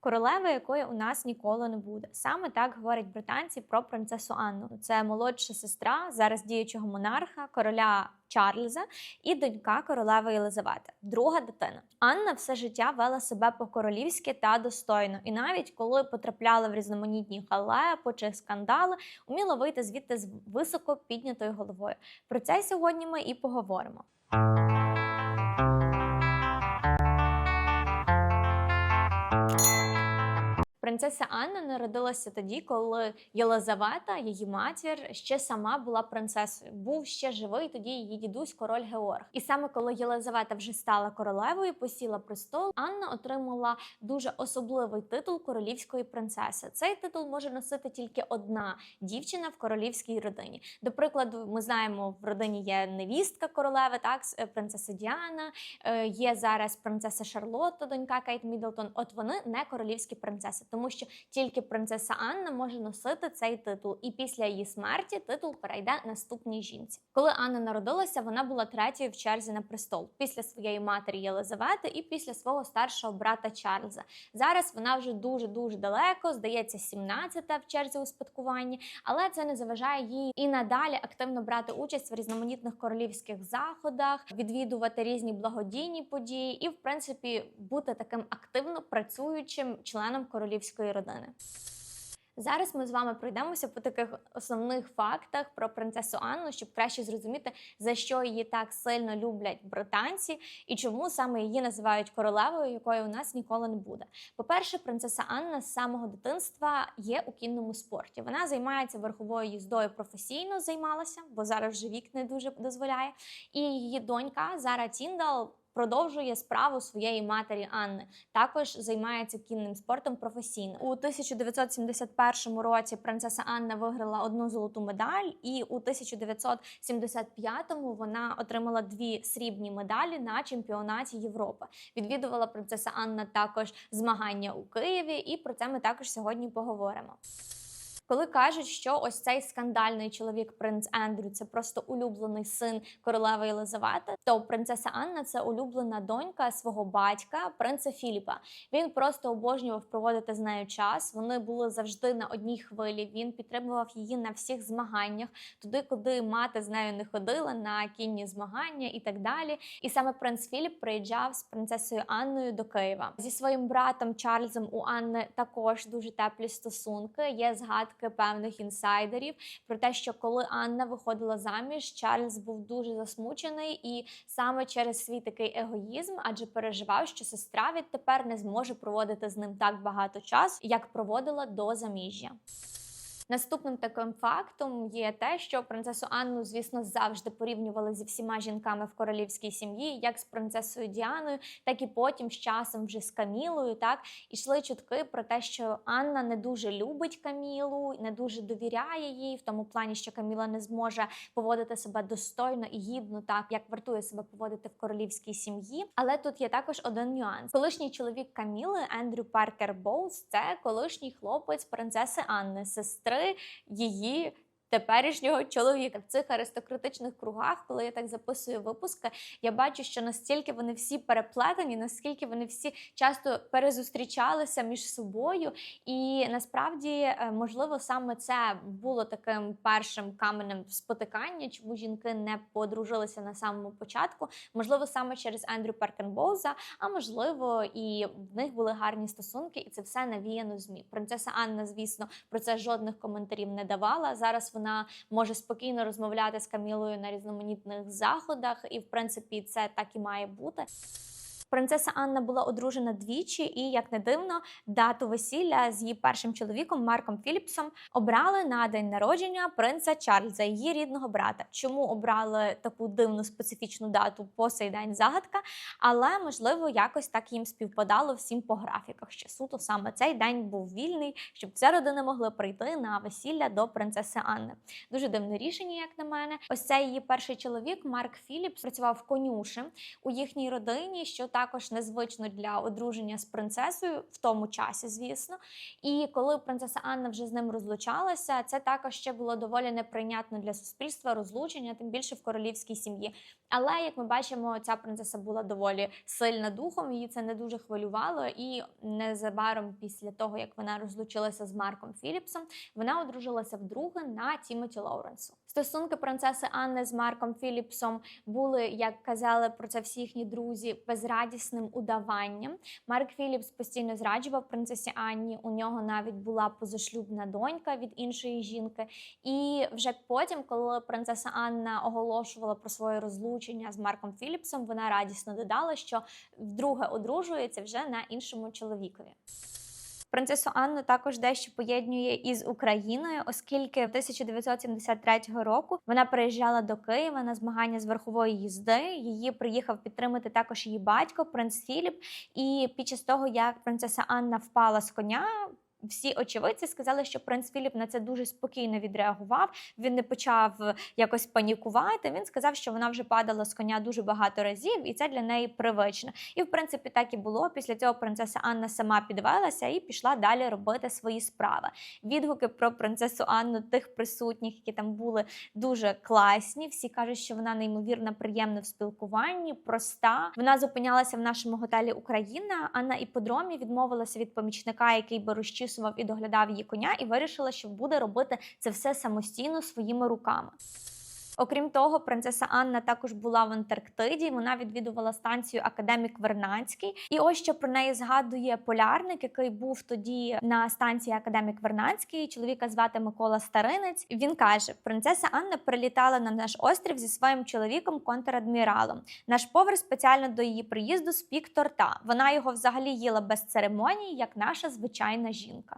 Королеви, якої у нас ніколи не буде. Саме так говорять британці про принцесу Анну. Це молодша сестра зараз діючого монарха, короля Чарльза і донька королеви Єлизавети, друга дитина. Анна все життя вела себе по-королівськи та достойно, і навіть коли потрапляла в різноманітні халепи чи скандали, уміла вийти звідти з високо піднятою головою. Про це сьогодні ми і поговоримо. Принцеса Анна народилася тоді, коли Єлизавета, її матір, ще сама була принцесою. Був ще живий тоді її дідусь, король Георг. І саме коли Єлизавета вже стала королевою, посіла престол, Анна отримала дуже особливий титул королівської принцеси. Цей титул може носити тільки одна дівчина в королівській родині. До прикладу, ми знаємо, в родині є невістка королеви, так принцеса Діана, е, є зараз принцеса Шарлотта, донька Кейт Міддлтон. От вони не королівські принцеси, тому що тільки принцеса Анна може носити цей титул, і після її смерті титул перейде наступній жінці. Коли Анна народилася, вона була третьою в черзі на престол після своєї матері Єлизавети і після свого старшого брата Чарльза. Зараз вона вже дуже дуже далеко, здається, 17-та в черзі у спадкуванні, але це не заважає їй і надалі активно брати участь в різноманітних королівських заходах, відвідувати різні благодійні події і, в принципі, бути таким активно працюючим членом королівської родини. Зараз ми з вами пройдемося по таких основних фактах про принцесу Анну, щоб краще зрозуміти, за що її так сильно люблять британці і чому саме її називають королевою, якої у нас ніколи не буде. По-перше, принцеса Анна з самого дитинства є у кінному спорті. Вона займається верховою їздою професійно займалася, бо зараз вже вік не дуже дозволяє. І її донька Зара Тіндал. Продовжує справу своєї матері Анни. Також займається кінним спортом професійно. У 1971 році принцеса Анна виграла одну золоту медаль, і у 1975-му вона отримала дві срібні медалі на чемпіонаті Європи. Відвідувала принцеса Анна також змагання у Києві, і про це ми також сьогодні поговоримо. Коли кажуть, що ось цей скандальний чоловік, принц Ендрю, це просто улюблений син королеви Єлизавети, то принцеса Анна це улюблена донька свого батька, принца Філіпа. Він просто обожнював проводити з нею час. Вони були завжди на одній хвилі. Він підтримував її на всіх змаганнях, туди, куди мати з нею не ходила, на кінні змагання і так далі. І саме принц Філіп приїжджав з принцесою Анною до Києва зі своїм братом Чарльзом. У Анни також дуже теплі стосунки. Є згадки певних інсайдерів про те, що коли Анна виходила заміж, Чарльз був дуже засмучений і саме через свій такий егоїзм, адже переживав, що сестра відтепер не зможе проводити з ним так багато часу, як проводила до заміжжя. Наступним таким фактом є те, що принцесу Анну, звісно, завжди порівнювали зі всіма жінками в королівській сім'ї, як з принцесою Діаною, так і потім з часом вже з Камілою. Так ішли чутки про те, що Анна не дуже любить Камілу, не дуже довіряє їй, в тому плані, що Каміла не зможе поводити себе достойно і гідно, так як вартує себе поводити в королівській сім'ї. Але тут є також один нюанс: колишній чоловік Каміли Ендрю Паркер Боулс – це колишній хлопець принцеси Анни, сестри її. Теперішнього чоловіка в цих аристократичних кругах, коли я так записую випуски, я бачу, що настільки вони всі переплетені, наскільки вони всі часто перезустрічалися між собою, і насправді, е, можливо, саме це було таким першим каменем спотикання, чому жінки не подружилися на самому початку. Можливо, саме через Ендрю Паркенбоуза, а можливо, і в них були гарні стосунки, і це все навіяно змі. Принцеса Анна, звісно, про це жодних коментарів не давала. Зараз вона може спокійно розмовляти з Камілою на різноманітних заходах, і в принципі це так і має бути. Принцеса Анна була одружена двічі, і як не дивно, дату весілля з її першим чоловіком Марком Філіпсом обрали на день народження принца Чарльза, її рідного брата. Чому обрали таку дивну специфічну дату по сей день загадка? Але можливо якось так їм співпадало всім по графіках. Що суто саме цей день був вільний, щоб ця родина могла прийти на весілля до принцеси Анни. Дуже дивне рішення, як на мене. Ось цей її перший чоловік Марк Філіпс працював конюшем у їхній родині, що також незвично для одруження з принцесою в тому часі, звісно. І коли принцеса Анна вже з ним розлучалася, це також ще було доволі неприйнятно для суспільства розлучення, тим більше в королівській сім'ї. Але як ми бачимо, ця принцеса була доволі сильна духом. Її це не дуже хвилювало, і незабаром після того, як вона розлучилася з Марком Філіпсом, вона одружилася вдруге на Тімоті Лоуренсу. Стосунки принцеси Анни з Марком Філіпсом були, як казали про це всі їхні друзі, безрадісним удаванням. Марк Філіпс постійно зраджував принцесі Анні. У нього навіть була позашлюбна донька від іншої жінки. І вже потім, коли принцеса Анна оголошувала про своє розлучення з Марком Філіпсом, вона радісно додала, що вдруге одружується вже на іншому чоловікові. Принцесу Анну також дещо поєднує із Україною, оскільки 1973 року вона приїжджала до Києва на змагання з верхової їзди. Її приїхав підтримати також її батько, принц Філіп. І під час того, як принцеса Анна впала з коня. Всі очевидці сказали, що принц Філіп на це дуже спокійно відреагував. Він не почав якось панікувати. Він сказав, що вона вже падала з коня дуже багато разів, і це для неї привично. І в принципі так і було. Після цього принцеса Анна сама підвелася і пішла далі робити свої справи. Відгуки про принцесу Анну тих присутніх, які там були дуже класні. Всі кажуть, що вона неймовірно приємна в спілкуванні, проста. Вона зупинялася в нашому готелі Україна. А на іподромі відмовилася від помічника, який би розчісував і доглядав її коня, і вирішила, що буде робити це все самостійно своїми руками. Окрім того, принцеса Анна також була в Антарктиді. Вона відвідувала станцію Академік Вернадський. І ось що про неї згадує полярник, який був тоді на станції Академік Вернадський. Чоловіка звати Микола Старинець. Він каже: принцеса Анна прилітала на наш острів зі своїм чоловіком контрадміралом. Наш повар спеціально до її приїзду спік торта. Вона його взагалі їла без церемоній, як наша звичайна жінка.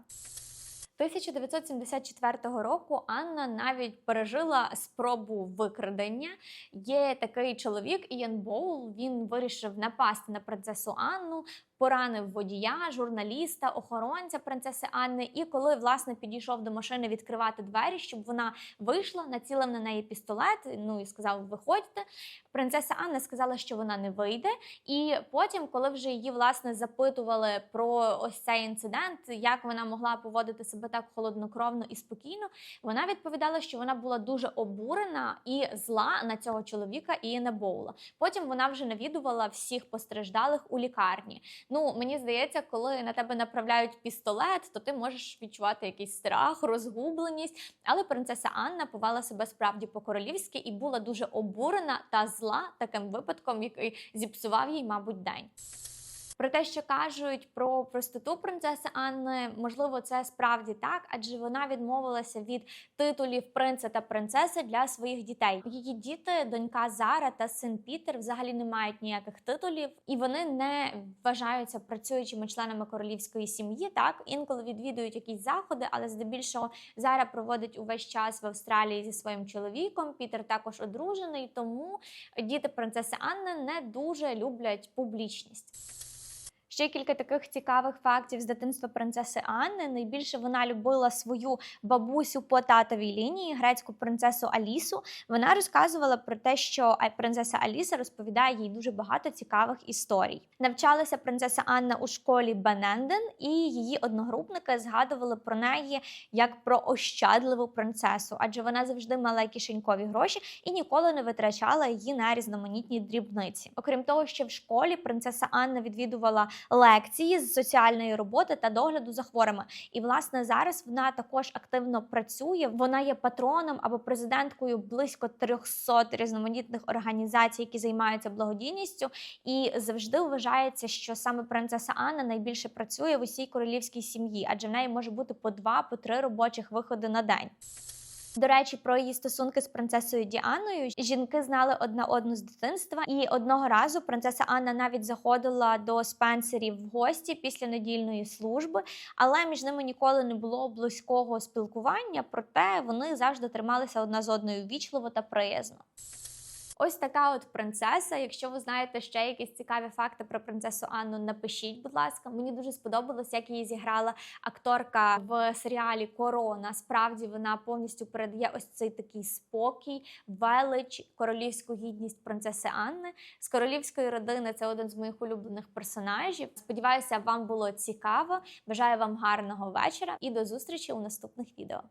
1974 року Анна навіть пережила спробу викрадення. Є такий чоловік Ієн Боул. Він вирішив напасти на принцесу Анну, поранив водія, журналіста, охоронця принцеси Анни. І коли власне підійшов до машини відкривати двері, щоб вона вийшла, націлив на неї пістолет. Ну і сказав: Виходьте. Принцеса Анна сказала, що вона не вийде. І потім, коли вже її власне запитували про ось цей інцидент, як вона могла поводити себе так холоднокровно і спокійно, вона відповідала, що вона була дуже обурена і зла на цього чоловіка і не Боула. Потім вона вже навідувала всіх постраждалих у лікарні. Ну мені здається, коли на тебе направляють пістолет, то ти можеш відчувати якийсь страх, розгубленість. Але принцеса Анна повела себе справді по-королівськи і була дуже обурена та зла таким випадком, який зіпсував їй, мабуть, день. Про те, що кажуть про простоту принцеси Анни, можливо, це справді так, адже вона відмовилася від титулів принца та принцеси для своїх дітей. Її діти, донька Зара та син Пітер, взагалі не мають ніяких титулів, і вони не вважаються працюючими членами королівської сім'ї. Так інколи відвідують якісь заходи, але здебільшого Зара проводить увесь час в Австралії зі своїм чоловіком. Пітер також одружений, тому діти принцеси Анни не дуже люблять публічність. Ще кілька таких цікавих фактів з дитинства принцеси Анни. Найбільше вона любила свою бабусю по татовій лінії, грецьку принцесу Алісу. Вона розказувала про те, що принцеса Аліса розповідає їй дуже багато цікавих історій. Навчалася принцеса Анна у школі Бененден, і її одногрупники згадували про неї як про ощадливу принцесу, адже вона завжди мала кишенькові гроші і ніколи не витрачала її на різноманітні дрібниці. Окрім того, що в школі принцеса Анна відвідувала лекції з соціальної роботи та догляду за хворими. І власне зараз вона також активно працює. Вона є патроном або президенткою близько 300 різноманітних організацій, які займаються благодійністю, і завжди вважається, що саме принцеса Анна найбільше працює в усій королівській сім'ї, адже в неї може бути по два, по три робочих виходи на день. До речі, про її стосунки з принцесою Діаною жінки знали одна одну з дитинства, і одного разу принцеса Анна навіть заходила до спенсерів в гості після недільної служби, але між ними ніколи не було близького спілкування. Проте вони завжди трималися одна з одною вічливо та приязно. Ось така от принцеса. Якщо ви знаєте ще якісь цікаві факти про принцесу Анну, напишіть, будь ласка. Мені дуже сподобалось, як її зіграла акторка в серіалі Корона. Справді вона повністю передає ось цей такий спокій, велич, королівську гідність принцеси Анни. З королівської родини це один з моїх улюблених персонажів. Сподіваюся, вам було цікаво. Бажаю вам гарного вечора і до зустрічі у наступних відео.